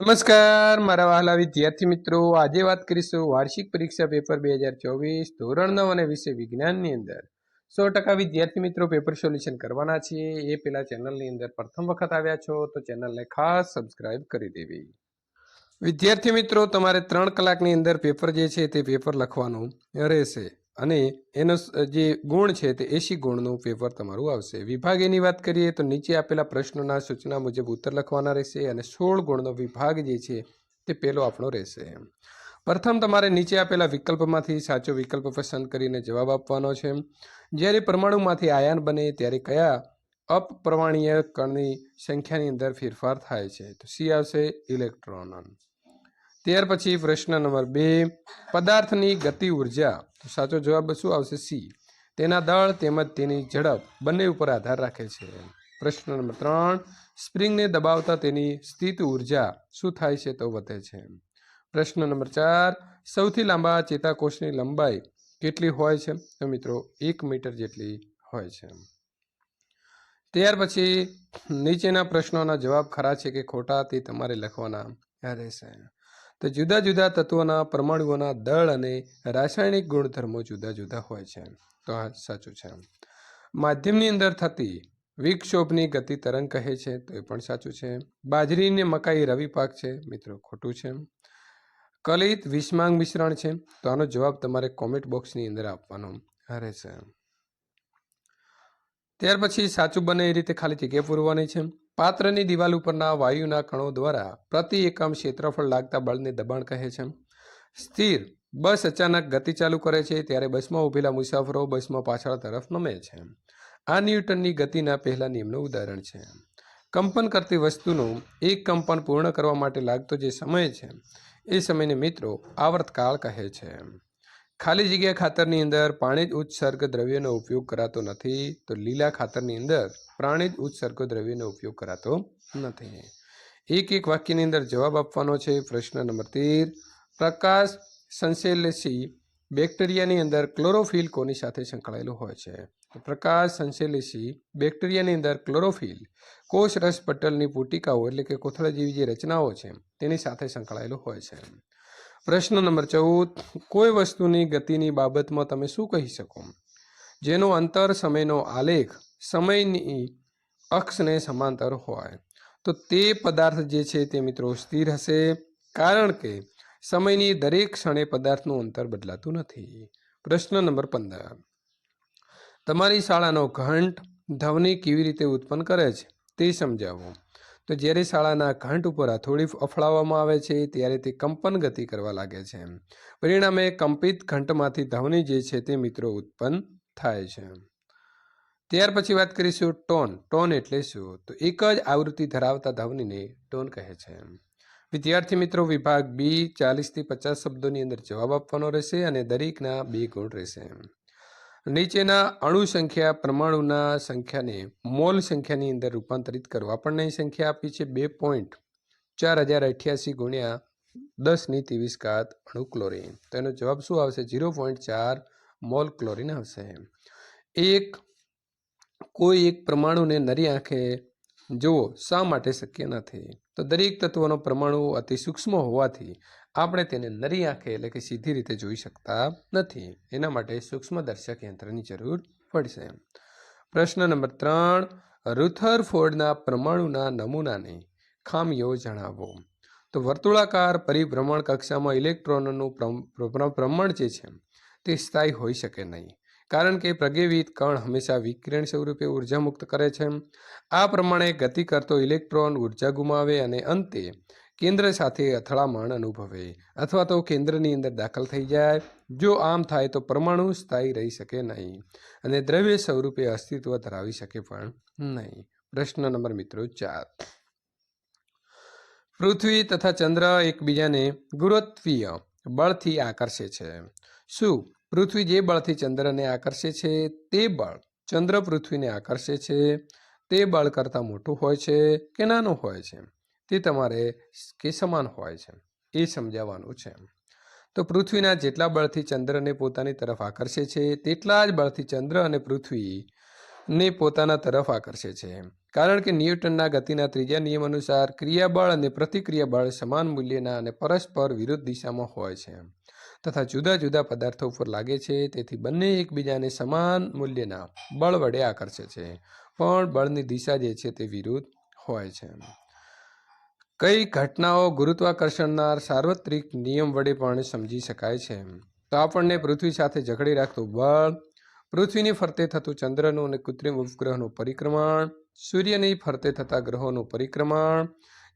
નમસ્કાર, મારા વહાલા વિદ્યાર્થી મિત્રો. આજે વાત કરીશું વાર્ષિક પરીક્ષા પેપર બે હજાર ચોવીસ ધોરણ નવ અને વિષય વિજ્ઞાનની અંદર. સો ટકા વિદ્યાર્થી મિત્રો, પેપર સોલ્યુશન કરવાના છીએ. એ પેલા ચેનલની અંદર પ્રથમ વખત આવ્યા છો, તો ચેનલને ખાસ સબસ્ક્રાઇબ કરી દેવી. વિદ્યાર્થી મિત્રો, તમારે ત્રણ કલાકની અંદર પેપર જે છે તે પેપર લખવાનું રહેશે. અને એનો જે ગુણ છે તે એસી ગુણનું પેપર તમારું આવશે. વિભાગ એની વાત કરીએ તો નીચે આપેલા પ્રશ્નોના સૂચના મુજબ ઉત્તર લખવાના રહેશે અને સોળ ગુણનો વિભાગ જે છે તે પહેલો આપણો રહેશે. પ્રથમ તમારે નીચે આપેલા વિકલ્પમાંથી સાચો વિકલ્પ પસંદ કરીને જવાબ આપવાનો છે. જ્યારે પરમાણુમાંથી આયન બને ત્યારે કયા અપરમાણીય કણની સંખ્યાની અંદર ફેરફાર થાય છે? તો સી આવશે ઇલેક્ટ્રોન. ત્યાર પછી પ્રશ્ન નંબર બે, પદાર્થની ગતિ ઊર્જા. તો સાચો જવાબ શું આવશે? સી. તેના દળ તેમજ તેની ઝડપ બંને ઉપર આધાર રાખે છે. પ્રશ્ન નંબર ત્રણ, સ્પ્રિંગને દબાવતા તેની સ્થિત ઊર્જા શું થાય છે તો વધે છે? પ્રશ્ન નંબર ચાર, સૌથી લાંબા ચેતાકોષની લંબાઈ કેટલી હોય છે? તો મિત્રો, એક મીટર જેટલી હોય છે. ત્યાર પછી નીચેના પ્રશ્નોના જવાબ ખરા છે કે ખોટા તે તમારે લખવાના રહેશે. તો જુદા જુદા તત્વોના પરમાણુઓના દળ અને રાસાયણિક ગુણધર્મો જુદા જુદા હોય છે. તો આ સાચું છે. માધ્યમની અંદર થતી વિક્ષોભની ગતિ તરંગ કહે છે, તો એ પણ સાચું છે. બાજરી ને મકાઈ રવિ પાક છે, મિત્રો, ખોટું છે. કલિત વિષમાંગ મિશ્રણ છે, તો આનો જવાબ તમારે કોમેન્ટ બોક્સની અંદર આપવાનો રહેશે. ત્યાર પછી સાચું બને એ રીતે ખાલી જગ્યા પૂરવાની છે. પાત્રની દિવાલ ઉપરના વાયુના કણો દ્વારા પ્રતિ એકમ ક્ષેત્રફળ લાગતા બળને દબાણ કહે છે. સ્થિર બસ અચાનક ગતિ ચાલુ કરે છે ત્યારે બસમાં ઊભેલા મુસાફરો બસમાં પાછળ તરફ નમે છે. આ ન્યૂટનની ગતિના પહેલા નિયમનું ઉદાહરણ છે. કંપન કરતી વસ્તુનું એક કંપન પૂર્ણ કરવા માટે લાગતો જે સમય છે, એ સમયને મિત્રો આવર્તકાળ કહે છે. ખાલી જગ્યા ખાતરની અંદર પાણી જ ઉત્સર્ગ દ્રવ્યનો ઉપયોગ કરાતો નથી, તો લીલા ખાતરની અંદર પ્રાણી જ ઉત્સર્ગ દ્રવ્યનો ઉપયોગ કરાતો નથી. એક એક વાક્યની અંદર જવાબ આપવાનો છે પ્રશ્ન નંબર તેર. પ્રકાશ સંશ્લેષી બેક્ટેરિયાની અંદર ક્લોરોફિલ કોની સાથે સંકળાયેલું હોય છે? પ્રકાશ સંશ્લેષી બેક્ટેરિયાની અંદર ક્લોરોફિલ કોષ રસ પટલની પુટિકાઓ એટલે કે કોથળા જેવી જે રચનાઓ છે તેની સાથે સંકળાયેલું હોય છે. પ્રશ્ન નંબર ચૌદ. કોઈ વસ્તુની ગતિની બાબતમાં તમે શું કહી શકો? જેનો અંતર સમયનો આલેખ સમયની અક્ષને સમાંતર હોય. તો તે પદાર્થ જે છે તે મિત્રો સ્થિર હશે કારણ કે સમયની દરેક ક્ષણે પદાર્થનું અંતર બદલાતું નથી. પ્રશ્ન નંબર પંદર. તમારી શાળાનો ઘંટ ધ્વનિ કેવી રીતે ઉત્પન્ન કરે છે તે સમજાવો. તો જ્યારે શાળાના ઘંટ ઉપર હથોડી અફડાવવામાં આવે છે ત્યારે તે કંપન ગતિ કરવા લાગે છે. પરિણામે કંપિત ઘંટમાંથી ધ્વનિ જે છે તે મિત્રો ઉત્પન્ન થાય છે. ત્યાર પછી વાત કરીશું ટોન. ટોન એટલે શું? તો એક જ આવૃત્તિ ધરાવતા ધ્વનિને ટોન કહે છે. વિદ્યાર્થી મિત્રો, વિભાગ બી ચાલીસથી પચાસ શબ્દોની અંદર જવાબ આપવાનો રહેશે અને દરેકના બે ગુણ રહેશે. નીચેના અણુ સંખ્યા પરમાણુના સંખ્યાને મોલ સંખ્યાની અંદર રૂપાંતરિત કરો આપણને સંખ્યા આપી છે. બે પોઈન્ટ ચાર હજાર અઠ્યાસી ગુણ્યા દસની ત્રેવીસ ઘાત અણુ ક્લોરીન. તો એનો જવાબ શું આવશે? ઝીરો પોઈન્ટ ચાર મોલ ક્લોરીન આવશે. એક કોઈ એક પરમાણુને નરી આંખે જુઓ, શા માટે શક્ય નથી? તો દરેક તત્વનો પરમાણુ અતિ સૂક્ષ્મ હોવાથી આપણે તેને નરી આંખે એટલે કે સીધી રીતે જોઈ શકતા નથી. એના માટે સૂક્ષ્મદર્શક યંત્રની જરૂર પડશે. પ્રશ્ન નંબર ત્રણ રુથરફોર્ડના પરમાણુના નમૂનાની ખામીઓ જણાવો. તો વર્તુળાકાર પરિભ્રમણ કક્ષામાં ઇલેક્ટ્રોનનું પ્રમાણ જે છે તે સ્થાયી હોઈ શકે નહીં. કારણ કે પ્રગેવિત કણ હંમેશા વિકિરણ સ્વરૂપે ઊર્જા મુક્ત કરે છે. આ પ્રમાણે ગતિ કરતો ઇલેક્ટ્રોન ઊર્જા ગુમાવે અને અંતે કેન્દ્ર સાથે અથડામણ અનુભવે અથવા તો કેન્દ્રની અંદર દાખલ થઈ જાય. જો આમ થાય તો પરમાણુ સ્થાયી રહી શકે નહીં અને દ્રવ્ય સ્વરૂપે અસ્તિત્વ ધરાવી શકે પણ નહીં. પ્રશ્ન નંબર મિત્રો ચાર. પૃથ્વી તથા ચંદ્ર એકબીજાને ગુરુત્વીય બળથી આકર્ષે છે. શું? પૃથ્વી જે બળથી ચંદ્રને આકર્ષે છે, તે બળ ચંદ્ર પૃથ્વીને આકર્ષે છે. તે બળ કરતાં મોટું હોય છે કે નાનું હોય છે? તે તમારે કે સમાન હોય છે? એ સમજાવવાનું છે. તો પૃથ્વીના જેટલા બળથી ચંદ્રને પોતાની તરફ આકર્ષે છે, તેટલા જ બળથી ચંદ્ર અને પૃથ્વી ને પોતાના તરફ આકર્ષે છે. કારણ કે ન્યૂટનના ગતિના ત્રીજા નિયમ અનુસાર ક્રિયાબળ અને પ્રતિક્રિયાબળ સમાન મૂલ્યના અને પરસ્પર વિરુદ્ધ દિશામાં હોય છે. તથા જુદા જુદા પદાર્થો ઉપર લાગે છે, તેથી બંને એકબીજાને સમાન મૂલ્યના બળ વડે આકર્ષે છે. પણ બળની દિશા જે છે તે વિરુદ્ધ હોય છે. કઈ ઘટનાઓ ગુરુત્વાકર્ષણના સાર્વત્રિક નિયમ વડે પણ સમજી શકાય છે? તો આપણને પૃથ્વી સાથે જકડી રાખતું બળ, પૃથ્વીની ફરતે થતું ચંદ્રનું અને કૃત્રિમ ઉપગ્રહનું પરિક્રમણ, સૂર્યની ફરતે થતા ગ્રહોનું પરિક્રમણ,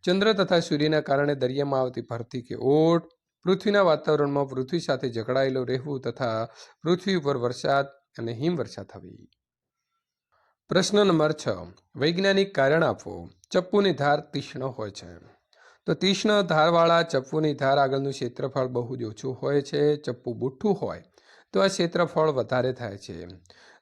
ચંદ્ર તથા સૂર્યના કારણે દરિયામાં આવતી ભરતી કે ઓટ પૃથ્વીના વાતાવરણમાં પૃથ્વી સાથે જકડાયેલું રહેવું તથા પૃથ્વી ઉપર વરસાદ અને હિમવર્ષા થવી. પ્રશ્ન નંબર છ. વૈજ્ઞાનિક કારણ આપવો. ચપ્પુની ધાર તીક્ષ્ણ હોય છે. તો તીક્ષ્ણ ધારવાળા ચપ્પુની ધાર આગળનું ક્ષેત્રફળ બહુ જ ઓછું હોય છે, ચપ્પુ બુઠ્ઠું હોય, તો આ ક્ષેત્રફળ વધારે થાય છે.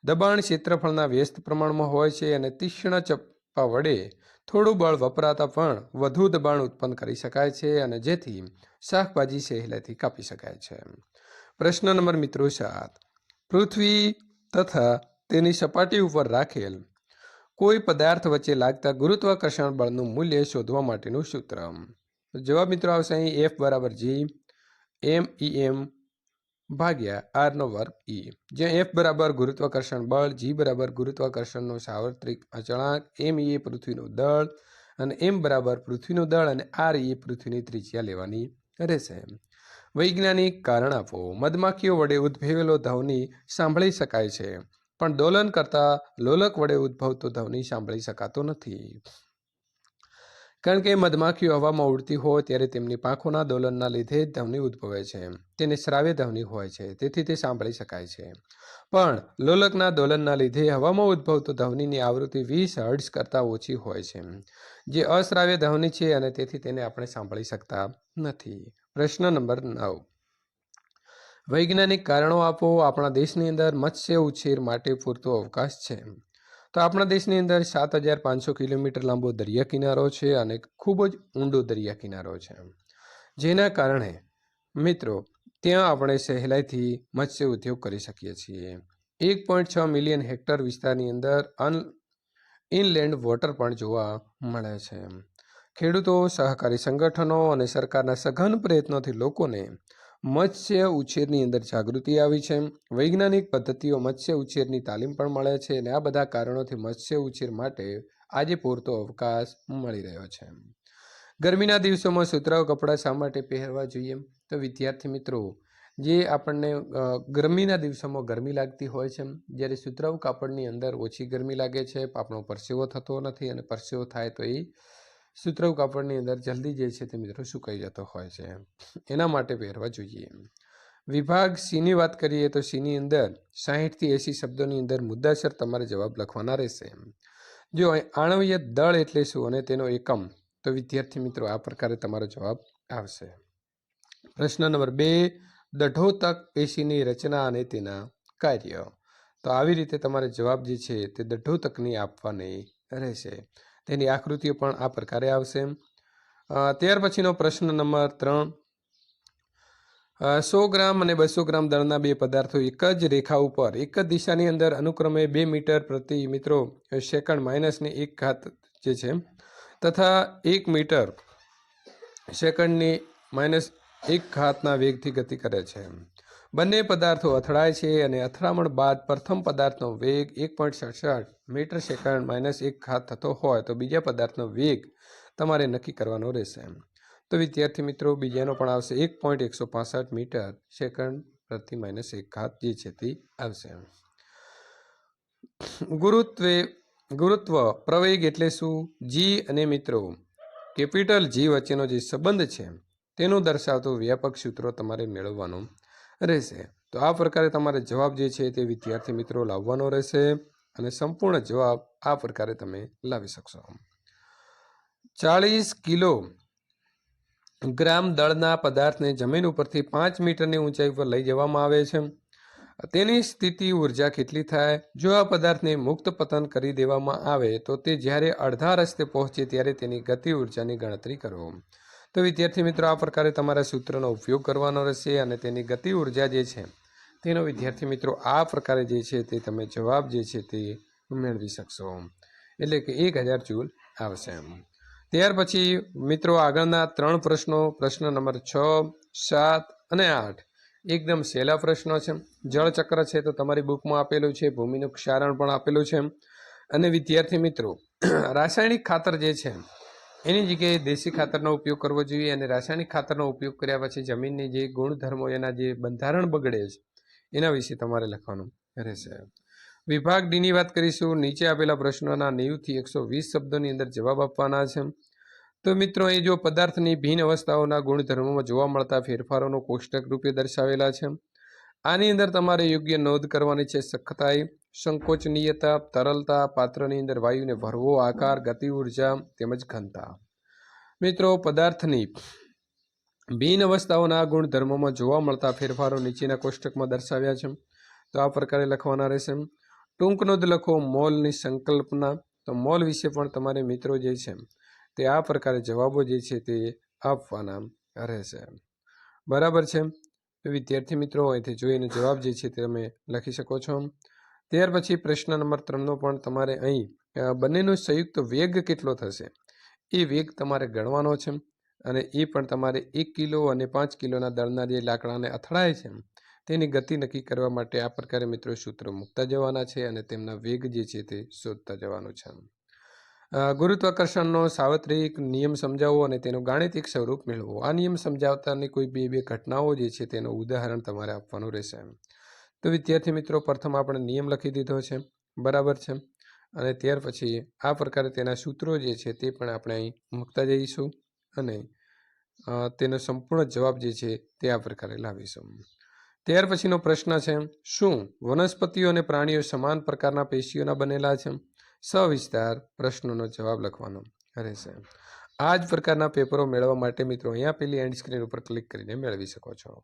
દબાણ ક્ષેત્રફળના વ્યસ્ત પ્રમાણમાં હોય છે અને તીક્ષ્ણ ચપ્પા વડે થોડું બળ વપરાતા પણ વધુ દબાણ ઉત્પન્ન કરી શકાય છે અને જેથી શાકભાજી સહેલાઈથી કાપી શકાય છે. પ્રશ્ન નંબર મિત્રો સાત. પૃથ્વી તથા તેની સપાટી ઉપર રાખેલ કોઈ પદાર્થ વચ્ચે લાગતા ગુરુત્વાકર્ષણ બળનું મૂલ્ય શોધવા માટેનું સૂત્ર. જવાબ મિત્રો આવશે અહીં એફ બરાબર જી એમ ઈ એમ ભાગ્યા આરનો વર્ગ ઈ જ્યાં એફ બરાબર ગુરુત્વાકર્ષણ બળ જી બરાબર ગુરુત્વાકર્ષણનો સાર્વત્રિક અચળાંક એમ ઈ એ પૃથ્વીનું દળ અને એમ બરાબર પૃથ્વીનું દળ અને આર ઈ પૃથ્વીની ત્રિજ્યા લેવાની રહેશે. વૈજ્ઞાનિક કારણ આપો. મધમાખીઓ વડે ઉદ્ભવેલો ધવની સાંભળી શકાય છે, પણ દોલન કરતા લોલક વડે ઉદ્ભવતો ધવની સાંભળી શકાતો નથી. કારણ કે મધમાખીઓ હવામાં ઉડતી હોય ત્યારે તેમની પાંખોના દોલનના લીધે જ ઉદ્ભવે છે. તેને શ્રાવ્ય ધવની હોય છે, તેથી તે સાંભળી શકાય છે. પણ લોલકના દોલનના લીધે હવામાં ઉદ્ભવતો ધવનીની આવૃત્તિ વીસ હર્ટ્ઝ કરતાં ઓછી હોય છે. જે અશ્રાવ્ય ધવની છે અને તેથી તેને આપણે સાંભળી શકતા નથી. પ્રશ્ન નંબર નવ. વૈજ્ઞાનિક કારણો આપો. આપણા દેશની અંદર મત્સ્ય ઉછેર માટે પૂરતો અવકાશ છે. તો આપણા દેશની અંદર સાત હજાર પાંચસો કિલોમીટર લાંબો દરિયા કિનારો છે અને ખૂબ જ ઊંડો દરિયા કિનારો છે. જેના કારણે, મિત્રો, ત્યાં આપણે સહેલાઈથી મત્સ્ય ઉદ્યોગ કરી શકીએ છીએ. એક પોઈન્ટ છ મિલિયન હેક્ટર વિસ્તારની અંદર અન ઇનલેન્ડ વોટર પણ જોવા મળે છે. ખેડૂતો, સહકારી સંગઠનો અને સરકારના સઘન પ્રયત્નોથી લોકોને મત્સ્ય ઉછેરની અંદર જાગૃતિ આવી છે. વૈજ્ઞાનિક પદ્ધતિઓ મત્સ્ય ઉછેરની તાલીમ પણ મળે છે અને આ બધા કારણોથી મત્સ્ય ઉછેર માટે આજે પૂરતો અવકાશ મળી રહ્યો છે. ગરમીના દિવસોમાં સુતરાઉ કપડાં શા માટે પહેરવા જોઈએ? તો વિદ્યાર્થી મિત્રો, જે આપણને ગરમીના દિવસોમાં ગરમી લાગતી હોય છે, જ્યારે સુતરાઉ કાપડની અંદર ઓછી ગરમી લાગે છે, આપણો પરસેવો થતો નથી અને પરસેવો થાય તો એ સુતરાઉ કાપડની અંદર જલ્દી જે છે તે મિત્રો સુકાઈ જતો હોય છે. એના માટે પહેરવા જોઈએ. વિભાગ સીની વાત કરીએ તો સીની અંદર સાહીઠથી એંસી શબ્દોની અંદર મુદ્દાસર તમારે જવાબ લખવાના રહેશે. જો આણવીય દળ એટલે શું અને તેનો એકમ, તો વિદ્યાર્થી મિત્રો આ પ્રકારે તમારો જવાબ આવશે. પ્રશ્ન નંબર બે દઢોતક પેશીની રચના અને તેના કાર્ય. તો આવી રીતે તમારે જવાબ જે છે તે દઢોતકની આપવાની રહેશે. તેની આકૃતિઓ પણ આ પ્રકારે આવશે. ત્યાર પછીનો પ્રશ્ન નંબર ત્રણ. સો ગ્રામ અને બસો ગ્રામ દળના બે પદાર્થો એક જ રેખા ઉપર, એક જ દિશાની અંદર અનુક્રમે બે મીટર પ્રતિ મિત્રો સેકન્ડ માઇનસની એક ઘાત જે છે, તથા એક મીટર સેકન્ડની માઇનસ એક ઘાતના વેગથી ગતિ કરે છે. બંને પદાર્થો અથડાય છે અને અથડામણ બાદ પ્રથમ પદાર્થનો વેગ એક પોઈન્ટ સડસઠ મીટર સેકન્ડ માઇનસ એક ઘાત થતો હોય તો બીજા પદાર્થનો વેગ તમારે નક્કી કરવાનો રહેશે. તો વિદ્યાર્થી મિત્રો, બીજાનો પણ આવશે એક પોઈન્ટ એકસો પાસઠ મીટર સેકન્ડ પ્રતિ માઇનસ એક ઘાત જે છે તે આવશે. ગુરુત્વે, ગુરુત્વ પ્રવેગ એટલે શું? જી અને મિત્રો, કેપિટલ જી વચ્ચેનો જે સંબંધ છે તેનું દર્શાવતું વ્યાપક સૂત્રો તમારે મેળવવાનું રહેશે. તો આ પ્રકારે તમારે જવાબ જે છે તે વિદ્યાર્થી મિત્રો લાવવાનો રહેશે અને સંપૂર્ણ જવાબ આ પ્રકારે તમે લાવી શકશો. ચાળીસ કિલો ગ્રામ દળના પદાર્થને જમીન ઉપરથી પાંચ મીટરની ઊંચાઈ પર લઈ જવામાં આવે છે. તેની સ્થિતિ ઊર્જા કેટલી થાય? જો આ પદાર્થને મુક્ત પતન કરી દેવામાં આવે તો તે જ્યારે અડધા રસ્તે પહોંચે ત્યારે તેની ગતિ ઉર્જાની ગણતરી કરો. તો વિદ્યાર્થી મિત્રો, આ પ્રકારે તમારા સૂત્રનો ઉપયોગ કરવાનો રહેશે અને તેની ગતિ ઊર્જા જે છે, તેનો વિદ્યાર્થી મિત્રો, આ પ્રકારે જે છે તે તમે જવાબ જે છે તે મેળવી શકશો. એટલે કે એક હજાર જૂલ આવશે. ત્યાર પછી મિત્રો, આગળના ત્રણ પ્રશ્નો. પ્રશ્ન નંબર છ, સાત અને આઠ. એકદમ સહેલા પ્રશ્નો છે. જળચક્ર છે તો તમારી બુકમાં આપેલું છે, ભૂમિનું ક્ષારણ પણ આપેલું છે. અને વિદ્યાર્થી મિત્રો, રાસાયણિક ખાતર જે છે એની જગ્યાએ દેશી ખાતરનો ઉપયોગ કરવો જોઈએ અને રાસાયણિક ખાતરનો ઉપયોગ કર્યા પછી જમીનની જે ગુણધર્મો એના જે બંધારણ બગડે છે, એના વિશે તમારે લખવાનું રહેશે. વિભાગ ડીની વાત કરીશું. નીચે આપેલા પ્રશ્નોના નેવુંથી એકસો વીસ શબ્દોની અંદર જવાબ આપવાના છે. તો મિત્રો એ જો પદાર્થની ભિન્ન અવસ્થાઓના ગુણધર્મોમાં જોવા મળતા ફેરફારોનો કોષ્ટક રૂપે દર્શાવેલા છે. આની અંદર તમારે યોગ્ય નોંધ કરવાની છે સખતાઈ, સંકોચનીયતા, તરલતા, પાત્રની અંદર વાયુને ભરવો, આકાર, ગતિ, ઊર્જા, તેમજ ઘનતા. મિત્રો, પદાર્થની ભિન્ન અવસ્થાઓના ગુણધર્મોમાં જોવા મળતા ફેરફારો નીચેના કોષ્ટકમાં દર્શાવ્યા છે. તો આ પ્રકારે લખવાના રહેશે. ટૂંક નોંધ લખો મોલની સંકલ્પના. તો મોલ વિશે પણ તમારે મિત્રો જે છે તે આ પ્રકારે જવાબો જે છે તે આપવાના રહેશે. બરાબર છે? વિદ્યાર્થી મિત્રો, અહીંથી જોઈને જવાબ જે છે તે તમે લખી શકો છો. ત્યાર પછી પ્રશ્ન નંબર ત્રણનો પણ તમારે અહીં બંનેનો સંયુક્ત વેગ કેટલો થશે? એ વેગ તમારે ગણવાનો છે અને એ પણ તમારે એક કિલો અને પાંચ કિલોના દળના જે લાકડાને અથડાય છે, તેની ગતિ નક્કી કરવા માટે આ પ્રકારે મિત્રો સૂત્રો મૂકતા જવાના છે અને તેમના વેગ જે છે તે શોધતા જવાનું છે. ગુરુત્વાકર્ષણનો સાર્વત્રિક નિયમ સમજાવવો અને તેનું ગાણિતિક સ્વરૂપ મેળવવું આ નિયમ સમજાવતાની કોઈ બે બે ઘટનાઓ જે છે તેનું ઉદાહરણ તમારે આપવાનું રહેશે તો વિદ્યાર્થી મિત્રો, પ્રથમ આપણે નિયમ લખી દીધો છે. બરાબર છે? અને ત્યાર પછી આ પ્રકારે તેના સૂત્રો જે છે તે પણ આપણે અહીં મૂકતા જઈશું અને તેનો સંપૂર્ણ જવાબ જે છે તે આ પ્રકારે લાવીશું. ત્યાર પછીનો પ્રશ્ન છે, શું વનસ્પતિઓ અને પ્રાણીઓ સમાન પ્રકારના પેશીઓના બનેલા છે? સવિસ્તાર પ્રશ્નોનો જવાબ લખવાનો રહેશે. આ જ પ્રકારના પેપરો મેળવવા માટે મિત્રો અહીંયા પેલી એન્ડ સ્ક્રીન ઉપર ક્લિક કરીને મેળવી શકો છો.